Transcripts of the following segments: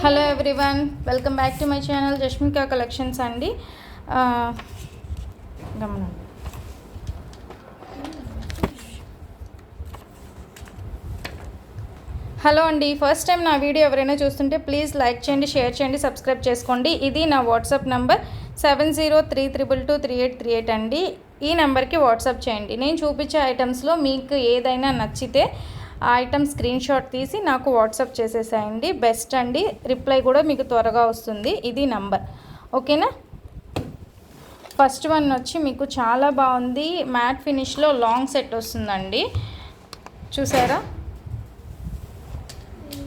Hello everyone welcome back to my channel Jashmika collections అండి. గమనం. Hello అండి first time నా వీడియో ఎవరైనా చూస్తుంటే ప్లీజ్ లైక్ చేయండి షేర్ చేయండి సబ్స్క్రైబ్ చేసుకోండి. ఇది నా WhatsApp number seven zero three triple two three eight three eight అండి. ఈ నెంబర్కి వాట్సాప్ చేయండి. నేను చూపించే ఐటమ్స్లో మీకు ఏదైనా నచ్చితే ఆ ఐటమ్ స్క్రీన్ షాట్ తీసి నాకు వాట్సాప్ చేసేసేయండి. బెస్ట్ అండి. రిప్లై కూడా మీకు త్వరగా వస్తుంది. ఇది నంబర్ ఓకేనా ఫస్ట్ వన్ వచ్చి మీకు చాలా బాగుంది. మ్యాట్ ఫినిష్లో లాంగ్ సెట్ వస్తుందండి. చూసారా?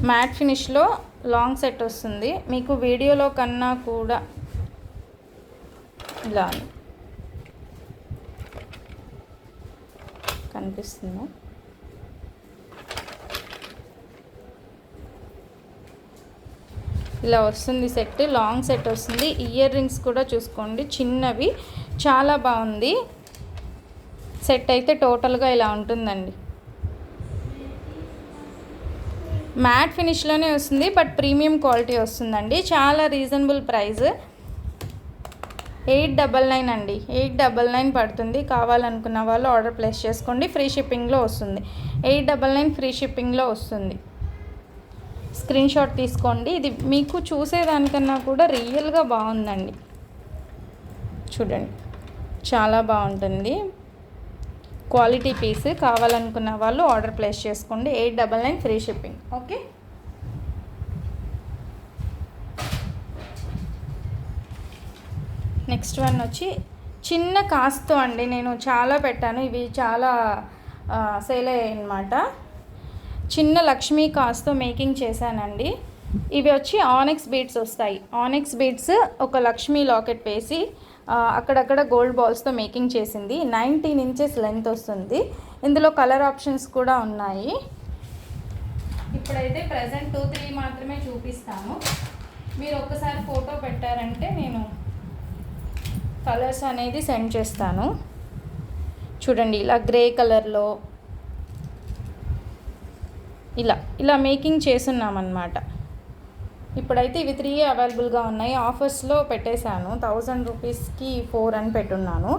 మ్యాట్ ఫినిష్లో లాంగ్ సెట్ వస్తుంది. మీకు వీడియోలో కన్నా కూడా ఇలా కనిపిస్తుందా? ఇలా వస్తుంది సెట్ లాంగ్ సెట్ వస్తుంది. ఇయర్ రింగ్స్ కూడా చూసుకోండి. చిన్నవి. చాలా బాగుంది. సెట్ అయితే టోటల్గా ఇలా ఉంటుందండి. మ్యాట్ ఫినిష్లోనే వస్తుంది బట్ ప్రీమియం క్వాలిటీ వస్తుందండి. చాలా reasonable price eight double nine అండి. ఎయిట్ డబల్ నైన్ పడుతుంది. కావాలనుకున్న వాళ్ళు ఆర్డర్ ప్లేస్ చేసుకోండి. ఫ్రీ షిప్పింగ్లో వస్తుంది. ఎయిట్ డబల్ నైన్ ఫ్రీ షిప్పింగ్లో వస్తుంది. స్క్రీన్ షాట్ తీసుకోండి. ఇది మీకు చూసేదానికన్నా కూడా రియల్గా బాగుందండి. చూడండి. చాలా బాగుంటుంది. క్వాలిటీ పీస్ కావాలనుకున్న వాళ్ళు ఆర్డర్ ప్లేస్ చేసుకోండి. Eight double nine free shipping. Okay? Next one వచ్చి చిన్న కాస్తో అండి. నేను చాలా పెట్టాను. ఇవి చాలా సేల్ అయ్యాయి అనమాట చిన్న లక్ష్మీ కాస్తో మేకింగ్ చేశానండి. ఇవి వచ్చి ఆనెక్స్ బీడ్స్ వస్తాయి. ఆనెక్స్ బీడ్స్ ఒక లక్ష్మీ లాకెట్ వేసి అక్కడక్కడ గోల్డ్ బాల్స్తో మేకింగ్ చేసింది. నైన్టీన్ ఇంచెస్ లెంత్ వస్తుంది. ఇందులో కలర్ ఆప్షన్స్ కూడా ఉన్నాయి. ఇప్పుడైతే ప్రజెంట్ టూ త్రీ మాత్రమే చూపిస్తాను మీరు ఒక్కసారి ఫోటో పెట్టారంటే నేను కలర్స్ అనేది సెండ్ చేస్తాను. చూడండి ఇలా గ్రే కలర్లో ఇలా ఇలా మేకింగ్ చేస్తున్నామన్నమాట. ఇప్పుడైతే ఇవి త్రీ అవైలబుల్గా ఉన్నాయి. ఆఫర్స్లో పెట్టేశాను. థౌజండ్ రూపీస్కి ఫోర్ అని పెట్టున్నాను.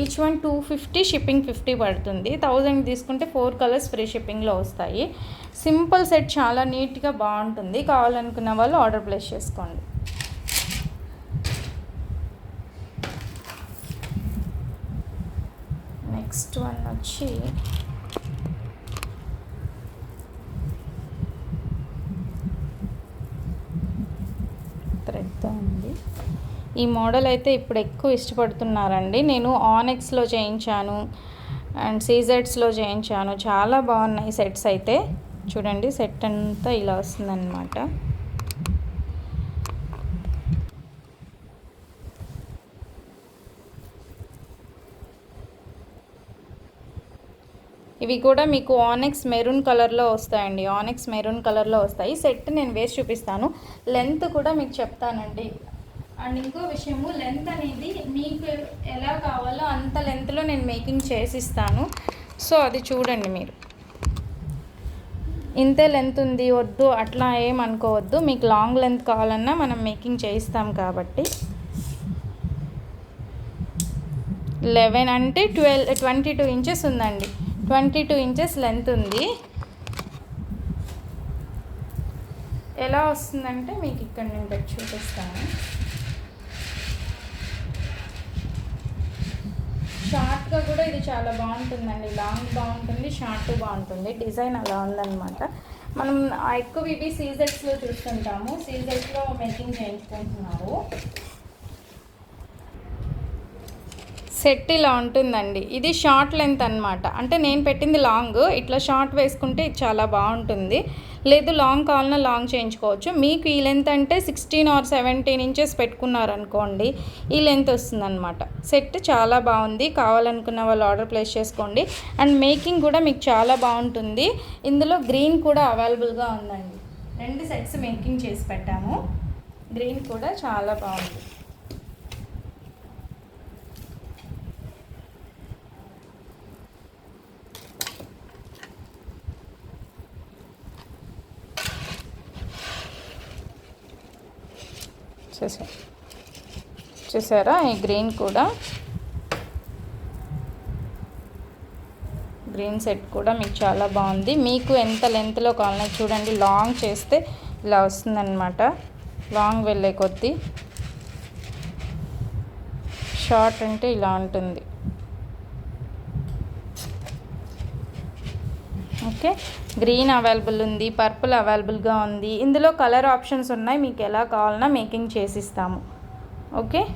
Each one two fifty shipping fifty పడుతుంది. థౌజండ్ తీసుకుంటే ఫోర్ కలర్స్ ఫ్రీ షిప్పింగ్లో వస్తాయి. సింపుల్ సెట్ చాలా నీట్గా బాగుంటుంది. కావాలనుకున్న వాళ్ళు ఆర్డర్ ప్లేస్ చేసుకోండి. నెక్స్ట్ వన్ వచ్చి థ్రెడ్తో ఉంది ఈ మోడల్ అయితే ఇప్పుడు ఎక్కువ ఇష్టపడుతున్నారండి. నేను ఆనెక్స్లో చేయించాను అండ్ సీజెట్స్లో చేయించాను. చాలా బాగున్నాయి సెట్స్ అయితే. చూడండి సెట్ అంతా ఇలా వస్తుందన్నమాట. ఇవి కూడా మీకు ఆనెక్స్ మెరూన్ కలర్లో వస్తాయండి. ఆనెక్స్ మెరూన్ కలర్లో వస్తాయి. సెట్ నేను వేసి చూపిస్తాను. లెంత్ కూడా మీకు చెప్తానండి. అండ్ ఇంకో విషయము లెంత్ అనేది మీకు ఎలా కావాలో అంత లెంత్లో నేను మేకింగ్ చేసిస్తాను. సో అది చూడండి మీరు. ఇంతే లెంత్ ఉంది వద్దు అట్లా ఏం అనుకోవద్దు. మీకు లాంగ్ లెంత్ కావాలన్నా మనం మేకింగ్ చేయిస్తాం కాబట్టి. లెవెన్ అంటే ట్వెల్వ్ ట్వంటీ టూ ఇంచెస్ ఉందండి. ట్వంటీ టూ ఇంచెస్ లెంత్ ఉంది. ఎలా వస్తుందంటే మీకు ఇక్కడ నేను పెట్టి చూపిస్తాను. షార్ట్గా కూడా ఇది చాలా బాగుంటుందండి. లాంగ్ బాగుంటుంది షార్ట్ బాగుంటుంది. డిజైన్ అలా ఉందన్నమాట. మనం ఎక్కువ ఇవి సీజెట్స్లో చూస్తుంటాము. సీజెట్స్లో మేకింగ్ చేయించుకుంటున్నారు. సెట్ ఇలా ఉంటుందండి. ఇది షార్ట్ లెంత్ అనమాట అంటే నేను పెట్టింది లాంగ్. ఇట్లా షార్ట్ వేసుకుంటే ఇది చాలా బాగుంటుంది. లేదు లాంగ్ కావాలన్నా లాంగ్ చేయించుకోవచ్చు. మీకు ఈ లెంత్ అంటే సిక్స్టీన్ ఆర్ సెవెంటీన్ ఇంచెస్ పెట్టుకున్నారనుకోండి ఈ లెంత్ వస్తుందన్నమాట. సెట్ చాలా బాగుంది. కావాలనుకున్న వాళ్ళు ఆర్డర్ ప్లేస్ చేసుకోండి. అండ్ మేకింగ్ కూడా మీకు చాలా బాగుంటుంది. ఇందులో గ్రీన్ కూడా అవైలబుల్గా ఉందండి. రెండు సెట్స్ మేకింగ్ చేసి పెట్టాము. గ్రీన్ కూడా చాలా బాగుంది. చూసా చూసారా ఈ గ్రీన్ కూడా? గ్రీన్ సెట్ కూడా మీకు చాలా బాగుంది. మీకు ఎంత లెంత్లో కావాలన్నా చూడండి లాంగ్ చేస్తే ఇలా వస్తుందన్నమాట. లాంగ్ వెళ్ళే కొద్దీ. షార్ట్ అంటే ఇలా ఉంటుంది. ఓకే? గ్రీన్ అవైలబుల్ ఉంది పర్పుల్ అవైలబుల్గా ఉంది. ఇందులో కలర్ ఆప్షన్స్ ఉన్నాయి మీకు ఎలా కావాలన్నా మేకింగ్ చేసిస్తాము. ఓకే?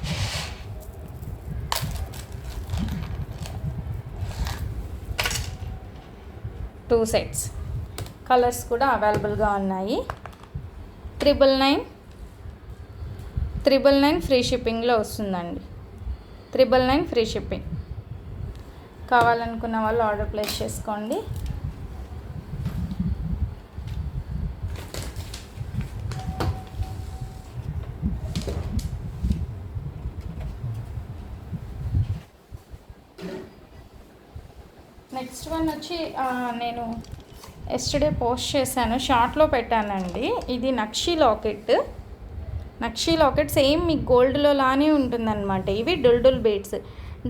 Two sets. కలర్స్ కూడా అవైలబుల్గా ఉన్నాయి. Triple nine. Triple nine free షిప్పింగ్లో వస్తుందండి. Triple nine free shipping. కావాలనుకున్న వాళ్ళు ఆర్డర్ ప్లేస్ చేసుకోండి. గురించి నేను ఎస్టర్డే పోస్ట్ చేశాను. షార్ట్లో పెట్టానండి. ఇది nakshi locket nakshi locket same మీకు గోల్డ్లో లానే ఉంటుందన్నమాట. ఇవి డుల్డుల్ బీడ్స్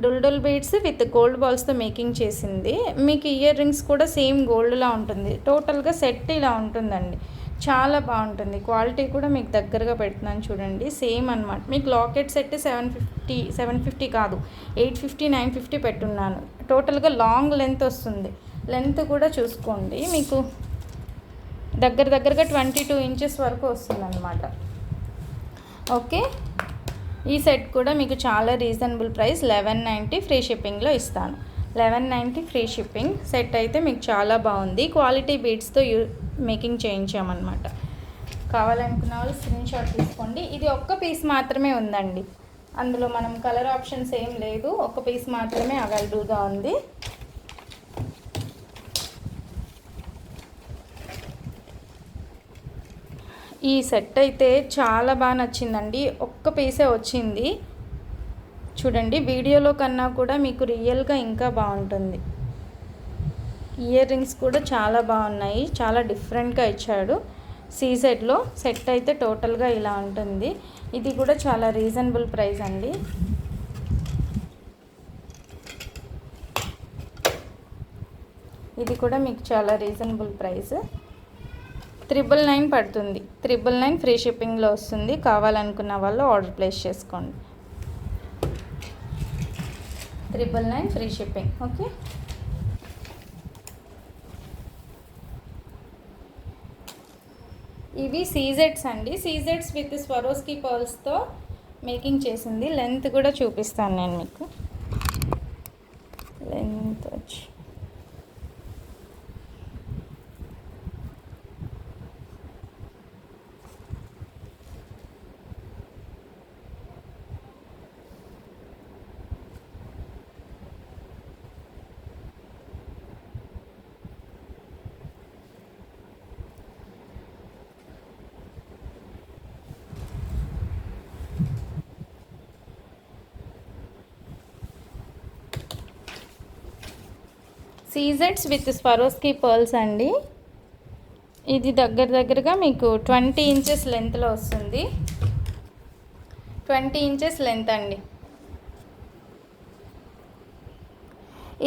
డుల్డుల్ బీడ్స్ విత్ గోల్డ్ బాల్స్తో మేకింగ్ చేసింది. మీకు ఇయర్ రింగ్స్ కూడా సేమ్ గోల్డ్లా ఉంటుంది. టోటల్గా సెట్ ఇలా ఉంటుందండి. చాలా బాగుంటుంది. క్వాలిటీ కూడా మీకు దగ్గరగా పెడుతున్నాను చూడండి. సేమ్ అనమాట మీకు locket set seven fifty seven fifty కాదు. ఎయిట్ ఫిఫ్టీ నైన్ ఫిఫ్టీ పెట్టున్నాను. టోటల్గా లాంగ్ లెంత్ వస్తుంది. లెంత్ కూడా చూసుకోండి. మీకు దగ్గర దగ్గరగా ట్వంటీ టూ ఇంచెస్ వరకు వస్తుంది అనమాట ఓకే? ఈ సెట్ కూడా మీకు చాలా reasonable price. Eleven ninety free షిప్పింగ్లో ఇస్తాను. Eleven ninety free shipping set అయితే మీకు చాలా బాగుంది. క్వాలిటీ బీడ్స్తో యూ మేకింగ్ చేయించామన్నమాట. కావాలనుకున్న వాళ్ళు స్క్రీన్ షాట్ తీసుకోండి. ఇది ఒక్క పీస్ మాత్రమే ఉందండి. అందులో మనం కలర్ ఆప్షన్స్ ఏం లేదు. ఒక పీస్ మాత్రమే అవైలబుల్గా ఉంది. ఈ సెట్ అయితే చాలా బాగా నచ్చిందండి. ఒక్క పీసే వచ్చింది. చూడండి వీడియోలో కన్నా కూడా మీకు రియల్గా ఇంకా బాగుంటుంది. ఇయర్ రింగ్స్ కూడా చాలా బాగున్నాయి. చాలా డిఫరెంట్గా ఇచ్చాడు. సీజెడ్లో సెట్ అయితే టోటల్గా ఇలా ఉంటుంది. ఇది కూడా చాలా రీజనబుల్ ప్రైస్ అండి. ఇది కూడా మీకు చాలా రీజనబుల్ ప్రైస్ త్రిబుల్ నైన్ పడుతుంది. త్రిబుల్ నైన్ ఫ్రీ షిప్పింగ్లో వస్తుంది. కావాలనుకున్న వాళ్ళు ఆర్డర్ ప్లేస్ చేసుకోండి. Triple nine free shipping okay ఇవి సీజెట్స్ అండి. సీజెట్స్ విత్ స్వరోస్కి పర్ల్స్తో మేకింగ్ చేసింది. లెంత్ కూడా చూపిస్తాను నేను మీకు. లెంత్ వచ్చి సీజెడ్స్ విత్ స్వరోస్కి పర్ల్స్ అండి. ఇది దగ్గర దగ్గరగా మీకు ట్వంటీ ఇంచెస్ లెంత్లో వస్తుంది. ట్వంటీ ఇంచెస్ లెంత్ అండి.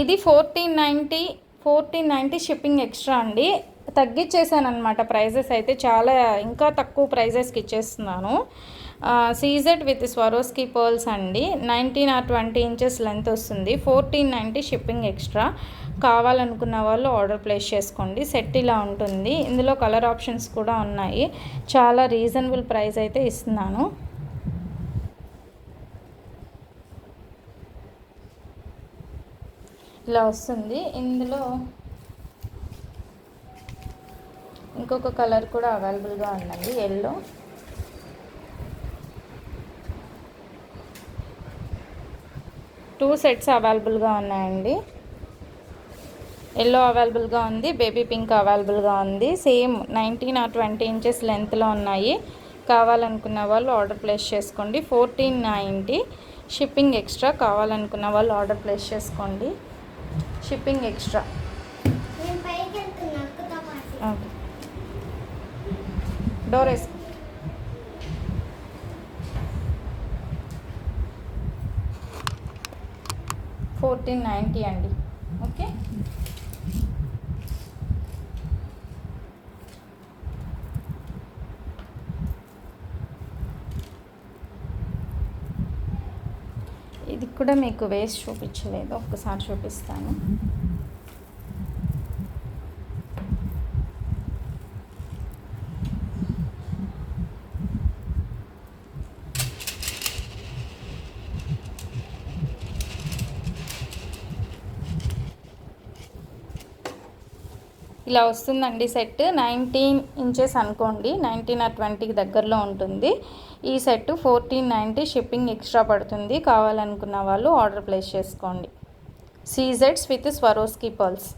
ఇది fourteen ninety fourteen ninety shipping extra అండి. తగ్గించేసాను అనమాట ప్రైజెస్ అయితే చాలా ఇంకా తక్కువ ప్రైజెస్కి ఇచ్చేస్తున్నాను. సీజెడ్ విత్ స్వరోస్కి పర్ల్స్ అండి. Nineteen or twenty inches length వస్తుంది. Fourteen ninety shipping extra. కావాలనుకున్న వాళ్ళు ఆర్డర్ ప్లేస్ చేసుకోండి. సెట్ ఇలా ఉంటుంది. ఇందులో కలర్ ఆప్షన్స్ కూడా ఉన్నాయి. చాలా రీజనబుల్ ప్రైస్ అయితే ఇస్తున్నాను. ఇలా వస్తుంది. ఇందులో ఇంకొక కలర్ కూడా అవైలబుల్గా ఉందండి. ఎల్లో. టూ సెట్స్ అవైలబుల్గా ఉన్నాయండి. ఎల్లో అవైలబుల్గా ఉంది బేబీ పింక్ అవైలబుల్గా ఉంది. Same nineteen or twenty inches లెంత్లో ఉన్నాయి. కావాలనుకున్న వాళ్ళు ఆర్డర్ ప్లేస్ చేసుకోండి. ఫోర్టీన్ నైంటీ షిప్పింగ్ ఎక్స్ట్రా కావాలనుకున్న వాళ్ళు ఆర్డర్ ప్లేస్ చేసుకోండి. Shipping extra. డోర్ వేసుకో. ఫోర్టీన్ నైంటీ అండి. కూడా మీకు వేస్ట్ చూపించలేదు. ఒక్కసారి చూపిస్తాను. ఇలా వస్తుందండి సెట్. నైన్టీన్ ఇంచెస్ అనుకోండి. నైన్టీన్ ఆర్ ట్వంటీకి దగ్గరలో ఉంటుంది. ఈ set fourteen ninety shipping extra పడుతుంది. కావాలనుకున్న వాళ్ళు ఆర్డర్ ప్లేస్ చేసుకోండి. సీజెడ్స్ విత్ స్వరోస్కీ పర్ల్స్.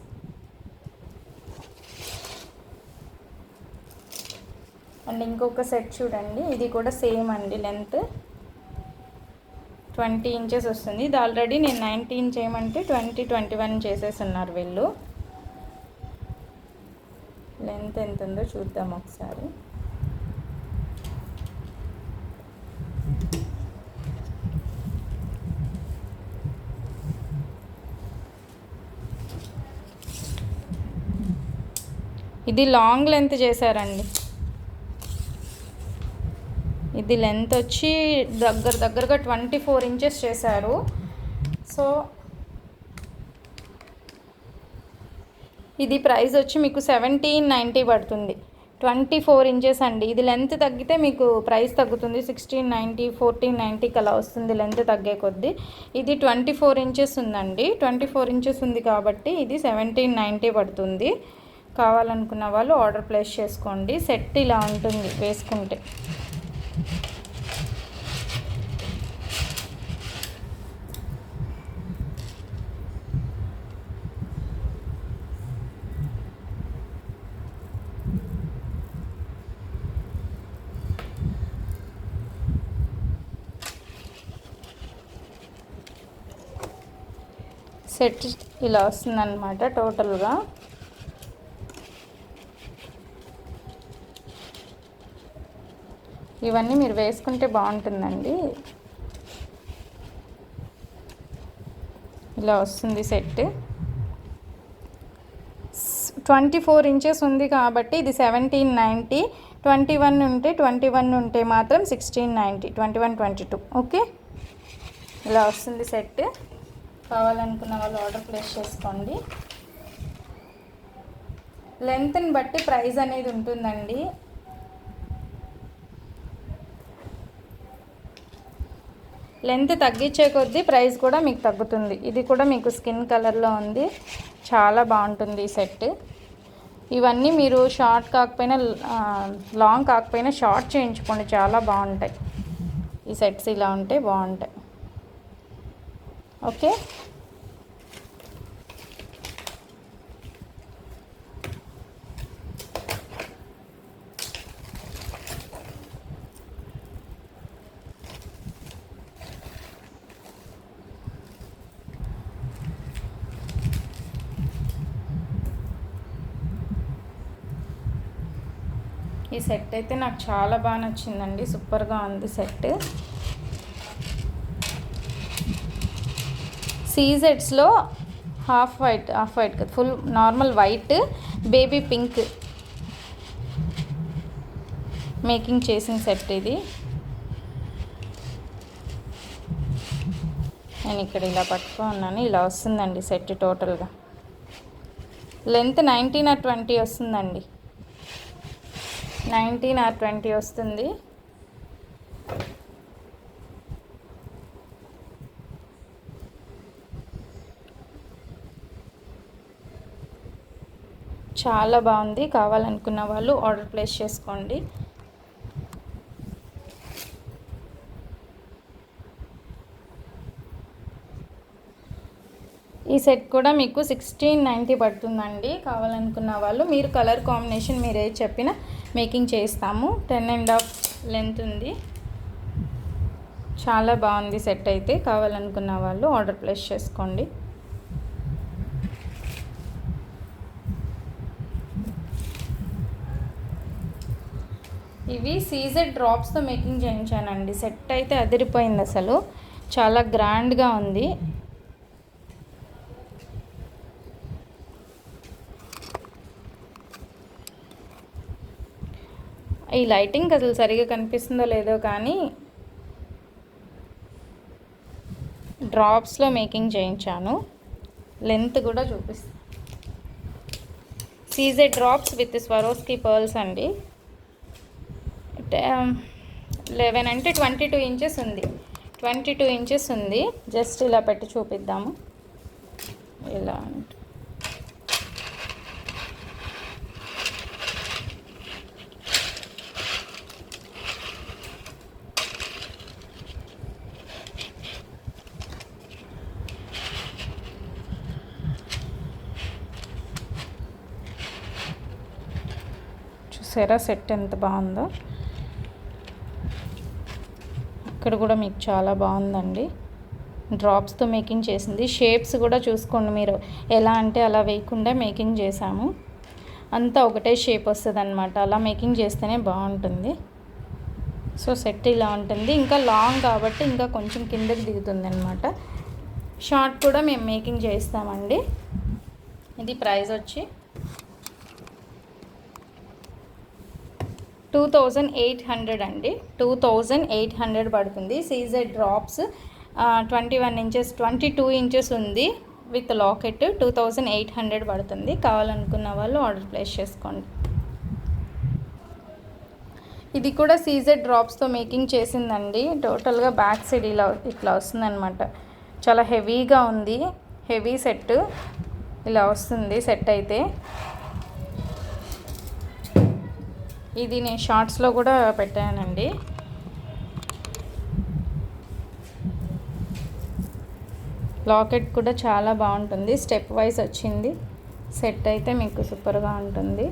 అండ్ ఇంకొక సెట్ చూడండి. ఇది కూడా సేమ్ అండి లెంత్. ట్వంటీ ఇంచెస్ వస్తుంది. ఇది ఆల్రెడీ నేను నైన్టీన్ చేయమంటే ట్వంటీ ట్వంటీ వన్ చేసేసి ఉన్నారు వీళ్ళు. లెంత్ ఎంత ఉందో చూద్దాం ఒకసారి. ఇది లాంగ్ లెంత్ చేశారండి. ఇది లెంత్ వచ్చి దగ్గర దగ్గరగా ట్వంటీ ఫోర్ ఇంచెస్ చేశారు. సో ఇది ప్రైస్ వచ్చి మీకు సెవెంటీన్ నైంటీ పడుతుంది. ట్వంటీ ఫోర్ ఇంచెస్ అండి. ఇది లెంత్ తగ్గితే మీకు ప్రైస్ తగ్గుతుంది. సిక్స్టీన్ నైంటీ ఫోర్టీన్ నైంటీకి అలా వస్తుంది లెంత్ తగ్గే కొద్దీ. ఇది ట్వంటీ ఫోర్ ఇంచెస్ ఉందండి. ట్వంటీ ఫోర్ ఇంచెస్ ఉంది కాబట్టి ఇది సెవెంటీన్ నైంటీ పడుతుంది. కావాలనుకున్న వాళ్ళు ఆర్డర్ ప్లేస్ చేసుకోండి. సెట్ ఇలా ఉంటుంది వేసుకుంటే. సెట్ ఇలా వస్తుందన్నమాట టోటల్గా. ఇవన్నీ మీరు వేసుకుంటే బాగుంటుందండి. ఇలా వస్తుంది సెట్. ట్వంటీ ఫోర్ ఇంచెస్ ఉంది కాబట్టి ఇది సెవెంటీన్ నైంటీ ట్వంటీ వన్ ఉంటే ట్వంటీ వన్ ఉంటే మాత్రం sixteen ninety twenty one twenty two. Okay? ఇలా వస్తుంది సెట్. కావాలనుకున్న వాళ్ళు ఆర్డర్ ప్లేస్ చేసుకోండి. లెంత్ని బట్టి ప్రైస్ అనేది ఉంటుందండి. లెంత్ తగ్గించే కొద్దీ ప్రైస్ కూడా మీకు తగ్గుతుంది. ఇది కూడా మీకు స్కిన్ కలర్లో ఉంది. చాలా బాగుంటుంది ఈ సెట్. ఇవన్నీ మీరు షార్ట్ కాకపోయినా లాంగ్ కాకపోయినా షార్ట్ చేయించుకోండి. చాలా బాగుంటాయి. ఈ సెట్స్ ఇలా ఉంటే బాగుంటాయి. ఓకే? ఈ సెట్ అయితే నాకు చాలా బాగా నచ్చిందండి. సూపర్గా ఉంది సెట్. సీజెడ్స్లో హాఫ్ వైట్ హాఫ్ వైట్ కదా full normal white baby pink making చేసిన సెట్ ఇది. నేను ఇక్కడ ఇలా పట్టుకో ఉన్నాను ఇలా వస్తుందండి సెట్ టోటల్గా. లెంత్ నైన్టీన్ ఆర్ ట్వంటీ వస్తుందండి. నైన్టీన్ ఆర్ ట్వంటీ వస్తుంది. చాలా బాగుంది. కావాలనుకున్న వాళ్ళు ఆర్డర్ ప్లేస్ చేసుకోండి. ఈ సెట్ కూడా మీకు సిక్స్టీన్ నైంటీ పడుతుందండి. కావాలనుకున్న వాళ్ళు మీరు కలర్ కాంబినేషన్ మీరే చెప్పిన మేకింగ్ చేస్తాము. టెన్ అండ్ హాఫ్ లెంత్ ఉంది. చాలా బాగుంది సెట్ అయితే. కావాలనుకున్న వాళ్ళు ఆర్డర్ ప్లేస్ చేసుకోండి. ఇవి సీజెడ్ డ్రాప్స్తో మేకింగ్ చేయించానండి. సెట్ అయితే అదిరిపోయింది అసలు. చాలా గ్రాండ్గా ఉంది. ఈ లైటింగ్ అసలు సరిగా కనిపిస్తుందో లేదో కానీ డ్రాప్స్లో మేకింగ్ చేయించాను. లెంత్ కూడా చూపిస్తాను CZ drops with Swarovski pearls అండి. లెవెన్ అంటే ట్వంటీ టూ ఇంచెస్ ఉంది. ట్వంటీ టూ ఇంచెస్ ఉంది. జస్ట్ ఇలా పెట్టి చూపిద్దాము. ఇలా అంటే. చూసారా? సెట్ ఎంత బాగుందో. ఇక్కడ కూడా మీకు చాలా బాగుందండి. డ్రాప్స్తో మేకింగ్ చేసింది. షేప్స్ కూడా చూసుకోండి మీరు. ఎలా అంటే అలా వేయకుండా మేకింగ్ చేసాము. అంతా ఒకటే షేప్ వస్తుంది అనమాట అలా మేకింగ్ చేస్తేనే బాగుంటుంది. సో సెట్ ఇలా ఉంటుంది. ఇంకా లాంగ్ కాబట్టి ఇంకా కొంచెం కిందకి దిగుతుంది అనమాట షార్ట్ కూడా మేము మేకింగ్ చేస్తామండి. ఇది ప్రైస్ వచ్చి టూ థౌజండ్ ఎయిట్ హండ్రెడ్ అండి. టూ థౌజండ్ ఎయిట్ హండ్రెడ్ పడుతుంది. CZ drops twenty one inches twenty two inches ఉంది with locket. Two thousand eight hundred పడుతుంది. కావాలనుకున్న వాళ్ళు ఆర్డర్ ప్లేస్ చేసుకోండి. ఇది కూడా సీజెడ్ డ్రాప్స్తో మేకింగ్ చేసిందండి. టోటల్గా బ్యాక్ సైడ్ ఇలా ఇట్లా వస్తుందన్నమాట. చాలా హెవీగా ఉంది. Heavy set. ఇలా వస్తుంది సెట్ అయితే. ఇది నేను షార్ట్స్లో కూడా పెట్టానండి. లాకెట్ కూడా చాలా బాగుంటుంది. స్టెప్ వైజ్ వచ్చింది. సెట్ అయితే మీకు సూపర్గా ఉంటుంది.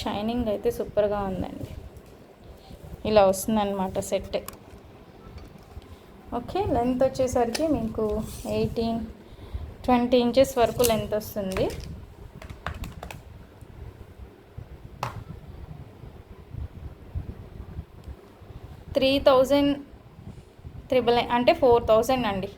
షైనింగ్ అయితే సూపర్గా ఉందండి. ఇలా వస్తుందన్నమాట సెట్. ఓకే లెంత్ వచ్చేసరికి మీకు ఎయిటీన్ ట్వంటీ ఇంచెస్ వరకు లెంత్ వస్తుంది. త్రీ థౌజండ్ త్రిబుల్ నైన్ అంటే ఫోర్ థౌజండ్ అండి.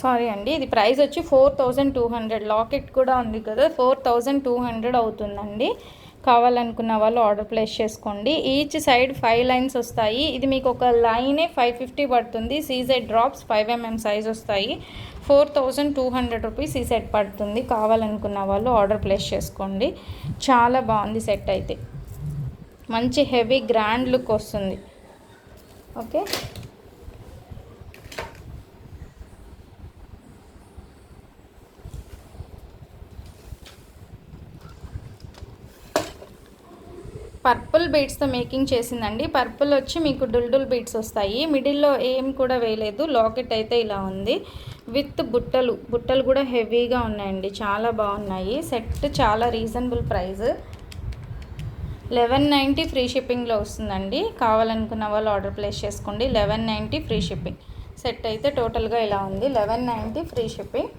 సారీ అండి ఇది ప్రైస్ వచ్చి four thousand two hundred. Locket కూడా ఉంది కదా ఫోర్ థౌజండ్ టూ హండ్రెడ్ అవుతుందండి. కావాలనుకున్న వాళ్ళు ఆర్డర్ ప్లేస్ చేసుకోండి. ఈచ్ సైడ్ ఫైవ్ లైన్స్ వస్తాయి. ఇది మీకు ఒక లైనే ఫైవ్ ఫిఫ్టీ పడుతుంది. CZ drops five mm size వస్తాయి. Four thousand two hundred rupees ఈ సెట్ పడుతుంది. కావాలనుకున్న వాళ్ళు ఆర్డర్ ప్లేస్ చేసుకోండి. చాలా బాగుంది సెట్ అయితే. మంచి హెవీ గ్రాండ్ లుక్ వస్తుంది. ఓకే? పర్పుల్ బీడ్స్తో మేకింగ్ చేసిందండి. పర్పుల్ వచ్చి మీకు డుల్డుల్ బీడ్స్ వస్తాయి. మిడిల్లో ఏం కూడా వేయలేదు. లాకెట్ అయితే ఇలా ఉంది. విత్ బుట్టలు. బుట్టలు కూడా హెవీగా ఉన్నాయండి. చాలా బాగున్నాయి. సెట్ చాలా reasonable price. Eleven ninety free షిప్పింగ్లో వస్తుందండి. కావాలనుకున్న వాళ్ళు ఆర్డర్ ప్లేస్ చేసుకోండి. Eleven ninety free shipping. Set అయితే టోటల్గా ఇలా ఉంది. Eleven ninety free shipping.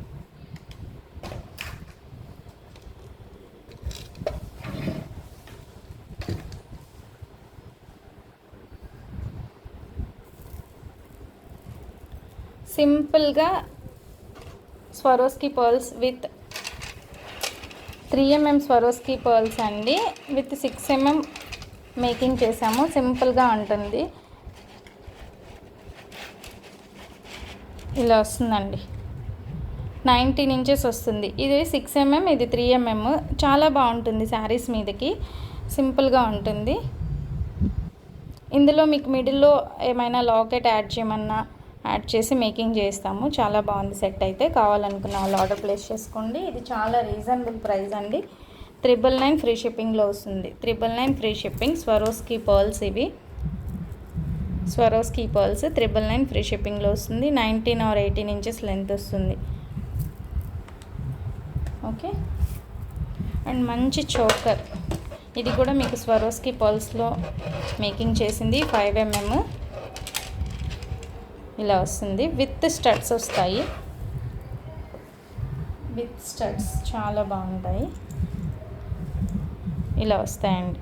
సింపుల్గా Swarovski pearls with three mm Swarovski pearls అండి. విత్ సిక్స్ ఎంఎం మేకింగ్ చేసాము. సింపుల్గా ఉంటుంది. ఇలా వస్తుందండి. నైన్టీన్ ఇంచెస్ వస్తుంది. ఇది సిక్స్ ఎంఎం ఇది త్రీ ఎంఎం చాలా బాగుంటుంది శారీస్ మీదకి. సింపుల్గా ఉంటుంది. ఇందులో మీకు మిడిల్లో ఏమైనా లాకెట్ యాడ్ చేయమన్నా యాడ్ చేసి మేకింగ్ చేస్తాము. చాలా బాగుంది సెట్ అయితే. కావాలనుకున్న వాళ్ళు ఆర్డర్ ప్లేస్ చేసుకోండి. ఇది చాలా రీజనబుల్ ప్రైస్ అండి. త్రిబుల్ నైన్ ఫ్రీ షిప్పింగ్లో వస్తుంది. Triple nine free shipping Swarovski pearls ఇవి. Swarovski pearls triple nine free షిప్పింగ్లో వస్తుంది. Nineteen or eighteen inches length వస్తుంది. ఓకే అండ్ మంచి చోకర్ ఇది కూడా మీకు స్వరోస్కి పర్ల్స్లో మేకింగ్ చేసింది. ఫైవ్ ఎంఎం ఇలా వస్తుంది. విత్ స్టడ్స్ వస్తాయి. విత్ స్టడ్స్ చాలా బాగుంటాయి. ఇలా వస్తాయండి.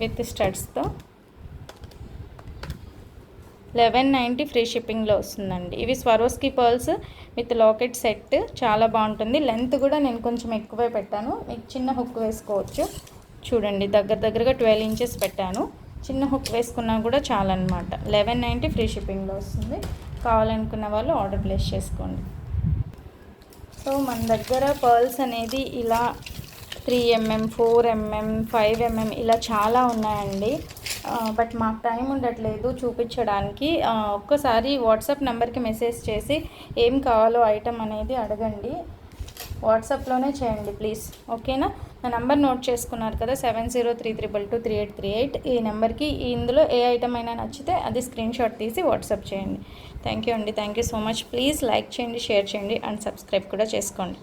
విత్ స్టడ్స్తో లెవెన్ నైంటీ ఫ్రీ షిప్పింగ్లో వస్తుందండి. ఇవి Swarovski pearls with locket set చాలా బాగుంటుంది. లెంత్ కూడా నేను కొంచెం ఎక్కువే పెట్టాను. మీకు చిన్న హుక్ వేసుకోవచ్చు. చూడండి దగ్గర దగ్గరగా ట్వెల్వ్ ఇంచెస్ పెట్టాను. చిన్న హుక్ వేసుకున్నా కూడా చాలన్నమాట. లెవెన్ నైంటీ ఫ్రీ షిప్పింగ్లో వస్తుంది. కావాలనుకున్న వాళ్ళు ఆర్డర్ ప్లేస్ చేసుకోండి. సో మన దగ్గర పర్ల్స్ అనేది ఇలా three mm four mm five mm ఇలా చాలా ఉన్నాయండి. బట్ మాకు టైం ఉండట్లేదు చూపించడానికి. ఒక్కసారి వాట్సాప్ నెంబర్కి మెసేజ్ చేసి ఏం కావాలో ఐటమ్ అనేది అడగండి. వాట్సాప్లోనే చేయండి ప్లీజ్. ఓకేనా? నా నెంబర్ నోట్ చేసుకున్నారు కదా seven zero three triple two three eight three eight. ఈ నెంబర్కి ఇందులో ఏ ఐటమ్ అయినా నచ్చితే అది స్క్రీన్ షాట్ తీసి వాట్సాప్ చేయండి. థ్యాంక్ యూ అండి. Thank you so much please like చేయండి షేర్ చేయండి అండ్ సబ్స్క్రైబ్ కూడా చేసుకోండి.